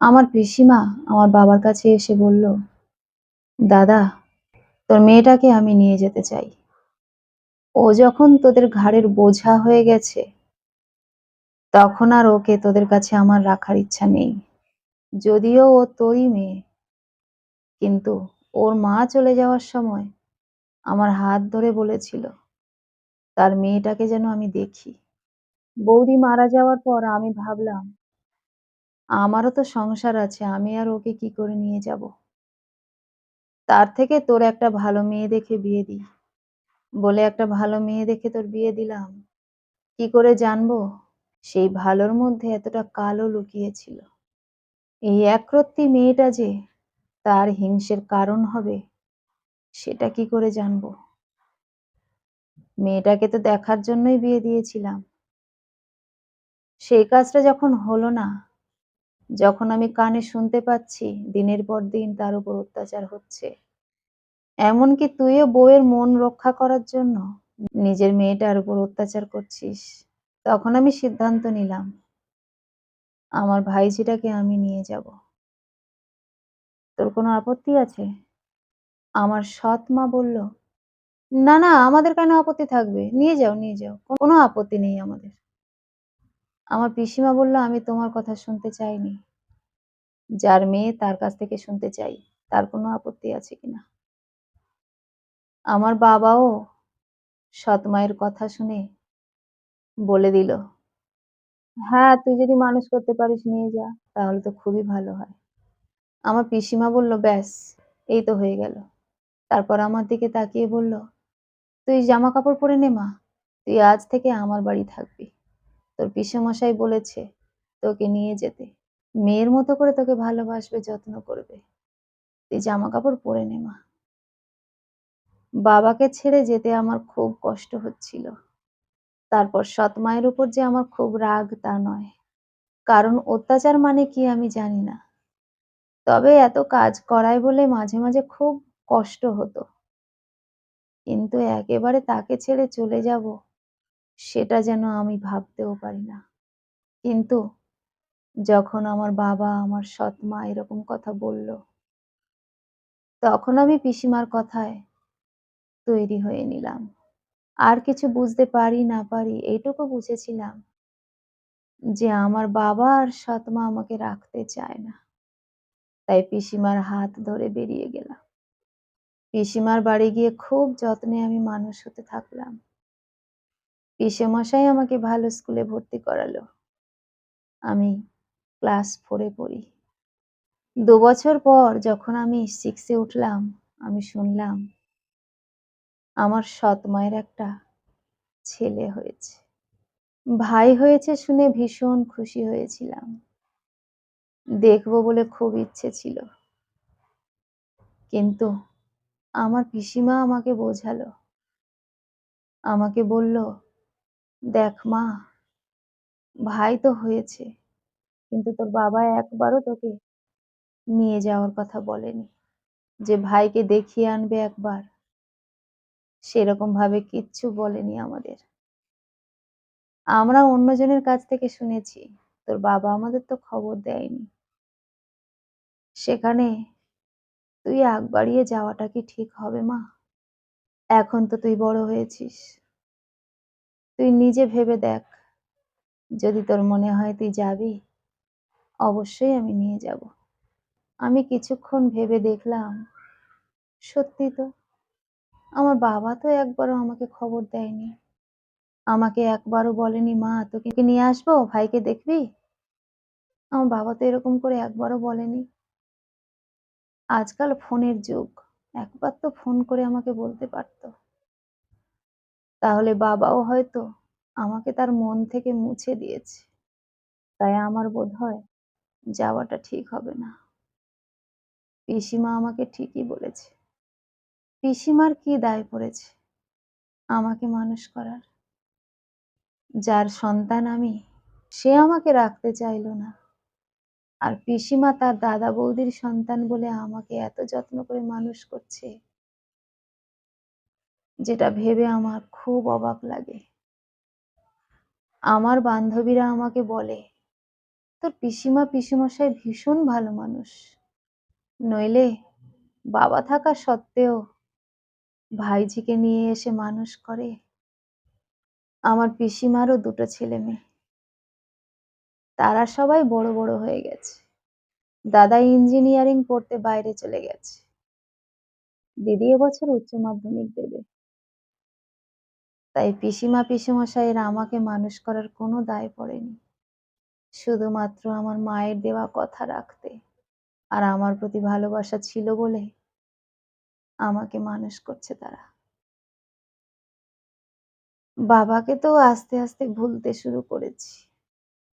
আমার পিসিমা আমার বাবার কাছে এসে বলল, দাদা, তোর মেয়েটাকে আমি নিয়ে যেতে চাই। ও যখন তোদের ঘাড়ের বোঝা হয়ে গেছে, তখন আর ওকে তোদের কাছে আমার রাখার ইচ্ছা নেই। যদিও ও তোরই মেয়ে, কিন্তু ওর মা চলে যাওয়ার সময় আমার হাত ধরে বলেছিল, তার মেয়েটাকে যেন আমি দেখি। বৌদি মারা যাওয়ার পর আমি ভাবলাম আমারও তো সংসার আছে, আমি আর ওকে কি করে নিয়ে যাব? তার থেকে তোর একটা ভালো মেয়ে দেখে বিয়ে দিই। বলে একটা ভালো মেয়ে দেখে তোর বিয়ে দিলাম। কি করে জানব? সেই ভালোর মধ্যে এতটা কালো লুকিয়েছিল। এই একরত্তি মেয়েটা যে তার হিংসের কারণ হবে, সেটা কি করে জানব? মেয়েটাকে তো দেখার জন্যই বিয়ে দিয়েছিলাম। সেই কাজটা যখন হলো না যখন আমি কানে শুনতে পাচ্ছি, দিনের পর দিন তার উপর অত্যাচার হচ্ছে। এমনকি তুইও বউয়ের মন রক্ষা করার জন্য নিজের মেয়েটার উপর অত্যাচার করছিস। তখন আমি সিদ্ধান্ত নিলাম, আমার ভাইঝিটাকে আমি নিয়ে যাব। তোর কোনো আপত্তি আছে? আমার সৎ মা বলল, না না, আমাদের কেন আপত্তি থাকবে? নিয়ে যাও নিয়ে যাও। কোনো আপত্তি নেই আমাদের। আমার পিসিমা বলল, আমি তোমার কথা শুনতে চাইনি। যার মেয়ে তার কাছ থেকে শুনতে চাই, তার কোনো আপত্তি আছে কিনা আমার বাবাও সৎ মায়ের কথা শুনে বলে দিল হ্যাঁ তুই যদি মানুষ করতে পারিস নিয়ে যা, তাহলে তো খুবই ভালো হয়। আমার পিসিমা বলল, ব্যাস, এই তো হয়ে গেল। তারপর আমার দিকে তাকিয়ে বলল, তুই জামা কাপড় পরে নে মা, তুই আজ থেকে আমার বাড়ি থাকবি। তোর পিসেমশাই বলেছে, তোকে নিয়ে যেতে। মেয়ের মতো করে তোকে ভালোবাসবে, যত্ন করবে। তুই জামা কাপড় পরে নে, মা। বাবাকে ছেড়ে যেতে আমার খুব কষ্ট হচ্ছিল। তারপর সৎ মায়ের উপর যে আমার খুব রাগ, তা নয়। কারণ অত্যাচার মানে কি আমি জানি না। তবে এত কাজ করায় বলে মাঝে মাঝে খুব কষ্ট হতো। কিন্তু একেবারে তাকে ছেড়ে চলে যাব, সেটা যেন আমি ভাবতেও পারি না। কিন্তু যখন আমার বাবা আমার সৎ মা এরকম কথা বলল, তখন আমি পিসিমার কথায় তৈরি হয়ে নিলাম। আর কিছু বুঝতে পারি না পারি এইটুকু বুঝেছিলাম যে আমার বাবা আর সৎ মা আমাকে রাখতে চায় না। তাই পিসিমার হাত ধরে বেরিয়ে গেলাম। পিসিমার বাড়ি গিয়ে খুব যত্নে আমি মানুষ হতে থাকলাম। পিসেমশাই আমাকে ভালো স্কুলে ভর্তি করালো। আমি ক্লাস ফোরে পড়ি। দু বছর পর যখন আমি সিক্সে উঠলাম, আমি শুনলাম, আমার সৎ মায়ের একটা ছেলে হয়েছে। ভাই হয়েছে শুনে ভীষণ খুশি হয়েছিলাম। দেখব বলে খুব ইচ্ছে ছিল। কিন্তু আমার পিসিমা আমাকে বোঝালো। আমাকে বলল, দেখ মা, ভাই তো হয়েছে। কিন্তু তোর বাবা একবারও তোকে নিয়ে যাওয়ার কথা বলেনি। যে ভাইকে দেখিয়ে আনবে একবার সেরকম ভাবে কিচ্ছু বলেনি আমাদের। আমরা অন্যজনের কাছ থেকে শুনেছি, তোর বাবা আমাদের তো খবর দেয়নি। সেখানে তুই আগ বাড়িয়ে যাওয়াটা কি ঠিক হবে, মা? এখন তো তুই বড় হয়েছিস। তুই নিজে ভেবে দেখ, যদি তোর মনে হয় তুই যাবি অবশ্যই আমি নিয়ে যাব। আমি কিছুক্ষণ ভেবে দেখলাম, সত্যি তো? আমার বাবা তো একবারও আমাকে খবর দেয়নি। আমাকে একবারও বলেনি, মা, তোকে কি নিয়ে আসব? ভাইকে দেখবি? আমার বাবা তো এরকম করে একবারও বলেনি। আজকাল ফোনের যুগ, একবার তো ফোন করে আমাকে বলতে পারতো। তাহলে বাবাও হয়তো আমাকে তার মন থেকে মুছে দিয়েছে। তাই আমার বোধ হয় যাওয়াটা ঠিক হবে না। পিসিমা আমাকে ঠিকই বলেছে। পিসিমার কি দায় পড়েছে? আমাকে মানুষ করার। যার সন্তান আমি, সে আমাকে রাখতে চাইলো না। আর পিসিমা তার দাদা বৌদির সন্তান বলে আমাকে এত যত্ন করে মানুষ করছে, যেটা ভেবে আমার খুব অবাক লাগে। আমার বান্ধবীরা আমাকে বলে তোর পিসিমা পিসিমশাই ভীষণ ভালো মানুষ। নইলে বাবা থাকা সত্ত্বেও ভাইঝিকে নিয়ে এসে মানুষ করে। আমার পিসিমারও দুটো ছেলে মেয়ে। তারা সবাই বড় বড় হয়ে গেছে। দাদা ইঞ্জিনিয়ারিং পড়তে বাইরে চলে গেছে। দিদি এবছর উচ্চ মাধ্যমিক দেবে। তাই পিসিমা পিসেমশাইয়ের আমাকে মানুষ করার কোনো দায় পড়েনি। শুধুমাত্র আমার মায়ের দেওয়া কথা রাখতে। আর আমার প্রতি ভালোবাসা ছিল বলে আমাকে মানুষ করছে তারা। বাবাকে তো আস্তে আস্তে ভুলতে শুরু করেছি।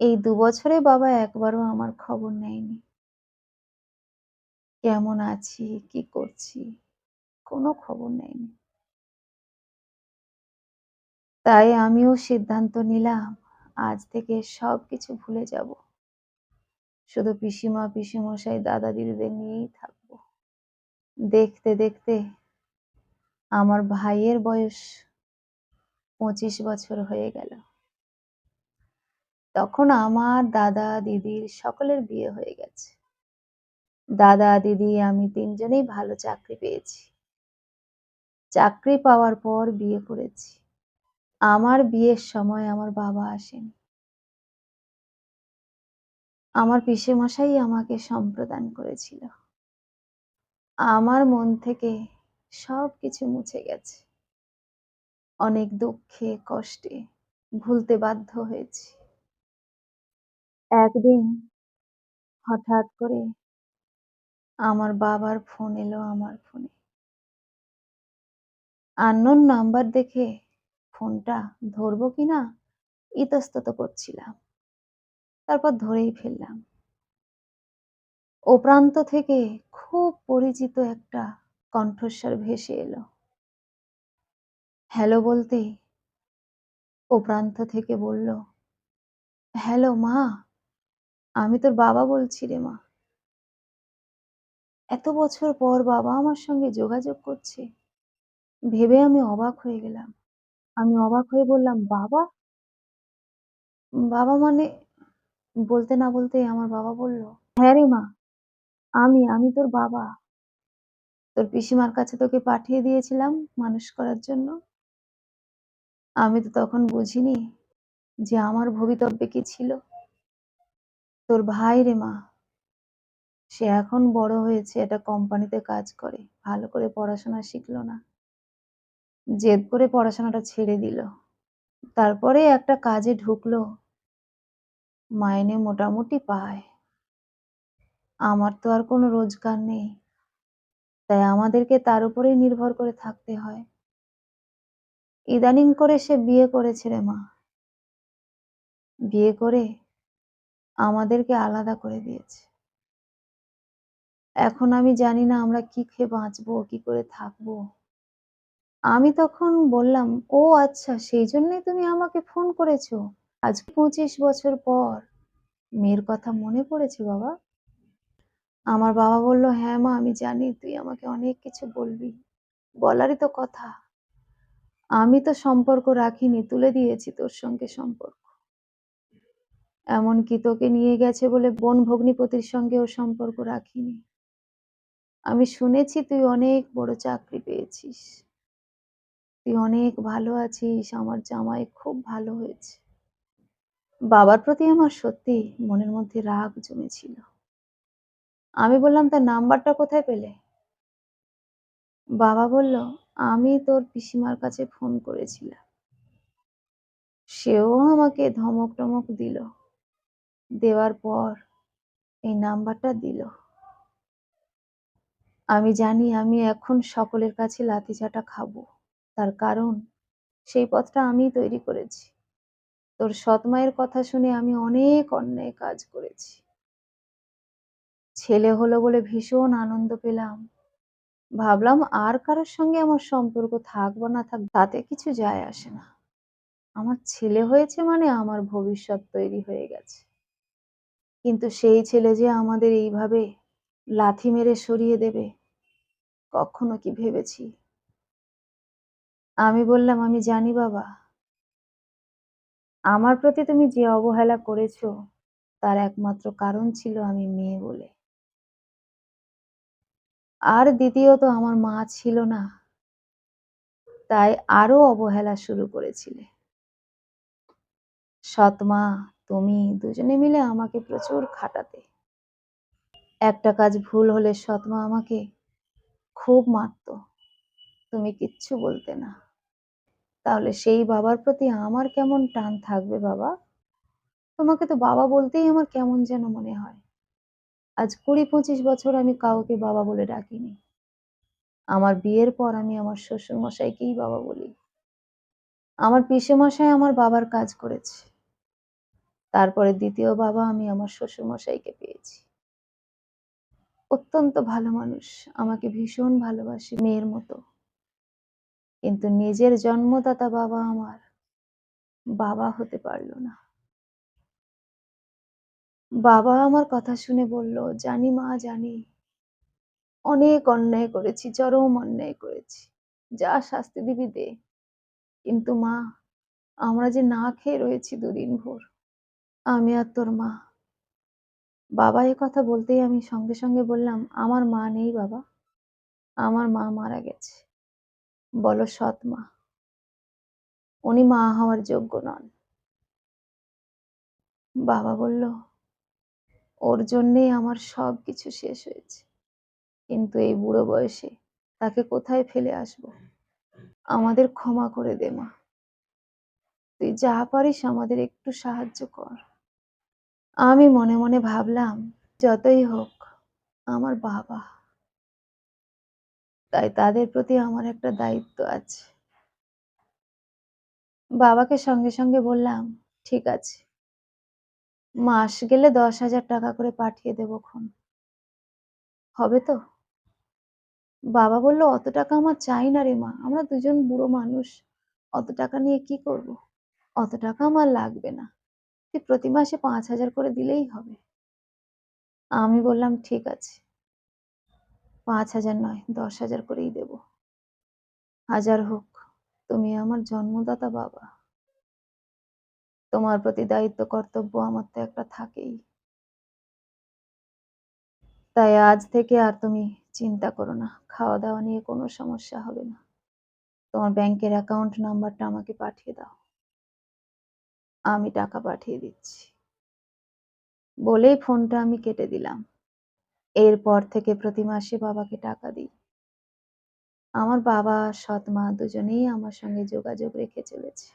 এই দু বছরে বাবা একবারও আমার খবর নেয়নি। কেমন আছি, কি করছি, কোনো খবর নেয়নি। তাই আমিও সিদ্ধান্ত নিলাম আজ থেকে সব কিছু ভুলে যাব। শুধু পিসিমা, পিসিমশাই, দাদা দিদিদের নিয়েই থাকব। দেখতে দেখতে আমার ভাইয়ের বয়স পঁচিশ বছর হয়ে গেল। তখন আমার দাদা, দিদির সকলের বিয়ে হয়ে গেছে। দাদা, দিদি, আমি তিনজনেই ভালো চাকরি পেয়েছি। চাকরি পাওয়ার পর বিয়ে করেছি। আমার বিয়ের সময় আমার বাবা আসেনি। আমার পিসেমশাই আমাকে সম্প্রদান করেছিল। আমার মন থেকে সব কিছু মুছে গেছে। অনেক দুঃখে, কষ্টে ভুলতে বাধ্য হয়েছি। একদিন হঠাৎ করে আমার বাবার ফোন এলো আমার ফোনে। আননোন নাম্বার দেখে ফোনটা ধরবো কিনা? ইতস্তত করছিলাম। তারপর ধরেই ফেললাম। ও প্রান্ত থেকে খুব পরিচিত একটা কণ্ঠস্বর ভেসে এলো। হ্যালো বলতে ও প্রান্ত থেকে বলল, হ্যালো মা, আমি তোর বাবা বলছি রে মা। এত বছর পর বাবা আমার সঙ্গে যোগাযোগ করছে। ভেবে আমি অবাক হয়ে গেলাম। আমি অবাক হয়ে বললাম, বাবা? বাবা মানে বলতে না বলতে আমার বাবা বলল হ্যাঁ রে মা, আমি আমি তোর বাবা। তোর পিসিমার কাছে তোকে পাঠিয়ে দিয়েছিলাম মানুষ করার জন্য। আমি তো তখন বুঝিনি যে আমার ভবিতব্যে কি ছিল। তোর ভাই রে মা, সে এখন বড় হয়েছে, একটা কোম্পানিতে কাজ করে, ভালো করে পড়াশোনা শিখলো না। জেদ করে পড়াশোনাটা ছেড়ে দিল। তারপরে একটা কাজে ঢুকলো। মাইনে মোটামুটি পায়। আমার তো আর কোনো রোজগার নেই। তাই আমাদেরকে তার উপরেই নির্ভর করে থাকতে হয়। ইদানিং করে সে বিয়ে করেছে রে মা। বিয়ে করে আমাদেরকে আলাদা করে দিয়েছে। এখন আমি জানি না আমরা কি খেয়ে বাঁচবো, কি করে থাকব। আমি তখন বললাম, ও আচ্ছা সেই জন্যই তুমি আমাকে ফোন করেছ। আজ পঁচিশ বছর পর। মেয়ের কথা মনে পড়েছে বাবা। আমার বাবা বলল হ্যাঁ মা, আমি জানি, তুই আমাকে অনেক কিছু বলবি। বলারই তো কথা। আমি তো সম্পর্ক রাখিনি, তুলে দিয়েছি তোর সঙ্গে সম্পর্ক। এমনকি তোকে নিয়ে গেছে বলে বোন ভগ্নিপতির সঙ্গেও সম্পর্ক রাখিনি। আমি শুনেছি তুই অনেক বড় চাকরি পেয়েছিস। তুই অনেক ভালো আছিস, আমার জামাই খুব ভালো হয়েছে। বাবার প্রতি আমার সত্যি মনের মধ্যে রাগ জমেছিল। আমি বললাম, তার নাম্বারটা কোথায় পেলে? বাবা বলল, আমি তোর পিসিমার কাছে ফোন করেছিলাম। সেও আমাকে ধমক টমক দিল। দেওয়ার পর এই নাম্বারটা দিল। আমি জানি আমি এখন সকলের কাছে লাথি চাটা খাব। তার কারণ সেই পথটা আমি তৈরি করেছি। তোর সৎ মায়ের কথা শুনে আমি অনেক অন্যায় কাজ করেছি। ছেলে হলো বলে ভীষণ আনন্দ পেলাম। ভাবলাম আর কারোর সঙ্গে আমার সম্পর্ক থাক বা না থাক, তাতে কিছু যায় আসে না। আমার ছেলে হয়েছে মানে আমার ভবিষ্যৎ তৈরি হয়ে গেছে। কিন্তু সেই ছেলে যে আমাদের এইভাবে লাথি মেরে সরিয়ে দেবে, কখনো কি ভেবেছি? আমি বললাম, আমি জানি বাবা। আমার প্রতি তুমি যে অবহেলা করেছ, তার একমাত্র কারণ ছিল আমি মেয়ে বলে। আর দ্বিতীয়ত আমার মা ছিল না। তাই আরও অবহেলা শুরু করেছিলে। সৎমা তুমি দুজনে মিলে আমাকে প্রচুর খাটাতে। একটা কাজ ভুল হলে সৎমা আমাকে খুব মারতো। তুমি কিচ্ছু বলতে না। তাহলে সেই বাবার প্রতি আমার কেমন টান থাকবে বাবা? তোমাকে তো বাবা বলতেই আমার কেমন যেন মনে হয়। আজ কুড়ি পঁচিশ বছর আমি কাউকে বাবা বলে ডাকিনি। আমার বিয়ের পর আমি আমার শ্বশুর মশাইকেই বাবা বলি। আমার পিসে মশাই আমার বাবার কাজ করেছে। তারপরে দ্বিতীয় বাবা আমি আমার শ্বশুর মশাইকে পেয়েছি। অত্যন্ত ভালো মানুষ, আমাকে ভীষণ ভালোবাসে মেয়ের মতো। কিন্তু নিজের জন্মদাতা বাবা আমার বাবা হতে পারল না। বাবা আমার কথা শুনে বলল, জানি মা, জানি। অনেক অন্যায় করেছি, চরম অন্যায় করেছি। যা শাস্তি দিবি দে। কিন্তু মা, আমরা যে না খেয়ে রয়েছি দুদিন ভোর, আমি আর তোর মা। বাবা এ কথা বলতেই আমি সঙ্গে সঙ্গে বললাম, আমার মা নেই বাবা। আমার মা মারা গেছে। বলো সৎ মা। উনি মা হওয়ার যোগ্য নন। বাবা বলল, ওর জন্যেই আমার সব কিছু শেষ হয়েছে। কিন্তু এই বুড়ো বয়সে তাকে কোথায় ফেলে আসব? আমাদের ক্ষমা করে দে মা। তুই যা পারিস আমাদের একটু সাহায্য কর। আমি মনে মনে ভাবলাম, যতই হোক, আমার বাবা তাই তাদের প্রতি আমার একটা দায়িত্ব আছে। বাবাকে সঙ্গে সঙ্গে বললাম, ঠিক আছে। মাস গেলে দশ হাজার টাকা করে পাঠিয়ে দেবো খন হবে তো? বাবা বলল, অত টাকা আমার চাই না রে মা, আমরা দুজন বুড়ো মানুষ। অত টাকা নিয়ে কি করব? অত টাকা আমার লাগবে না। প্রতি মাসে পাঁচ হাজার করে দিলেই হবে। আমি বললাম, ঠিক আছে। পাঁচ হাজার নয়, দশ হাজার করেই দেব। হাজার হোক, তুমি আমার জন্মদাতা বাবা। তোমার প্রতি দায়িত্ব, কর্তব্য আমার তো একটা থাকেই। তাই আজ থেকে আর তুমি চিন্তা করো না খাওয়া দাওয়া নিয়ে কোনো সমস্যা হবে না। তোমার ব্যাংকের অ্যাকাউন্ট নাম্বারটা আমাকে পাঠিয়ে দাও। আমি টাকা পাঠিয়ে দিচ্ছি। বলেই ফোনটা আমি কেটে দিলাম। এরপর থেকে প্রতি মাসে বাবাকে টাকা দিই। আমার বাবা সৎ মা দুজনেই আমার সঙ্গে যোগাযোগ রেখে চলেছে।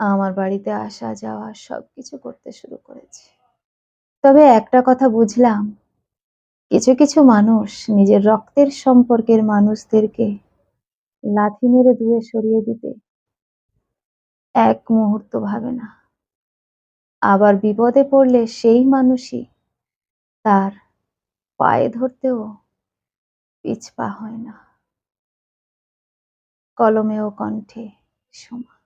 আমার বাড়িতে আসা, যাওয়া সবকিছু করতে শুরু করেছে। তবে একটা কথা বুঝলাম, কিছু কিছু মানুষ নিজের রক্তের সম্পর্কের মানুষদেরকে লাথি মেরে দূরে সরিয়ে দিতে এক মুহূর্ত ভাবে না। আবার বিপদে পড়লে সেই মানুষই তার পায়ে ধরতেও পিছপা হয় না। কলমে ও কণ্ঠে সময়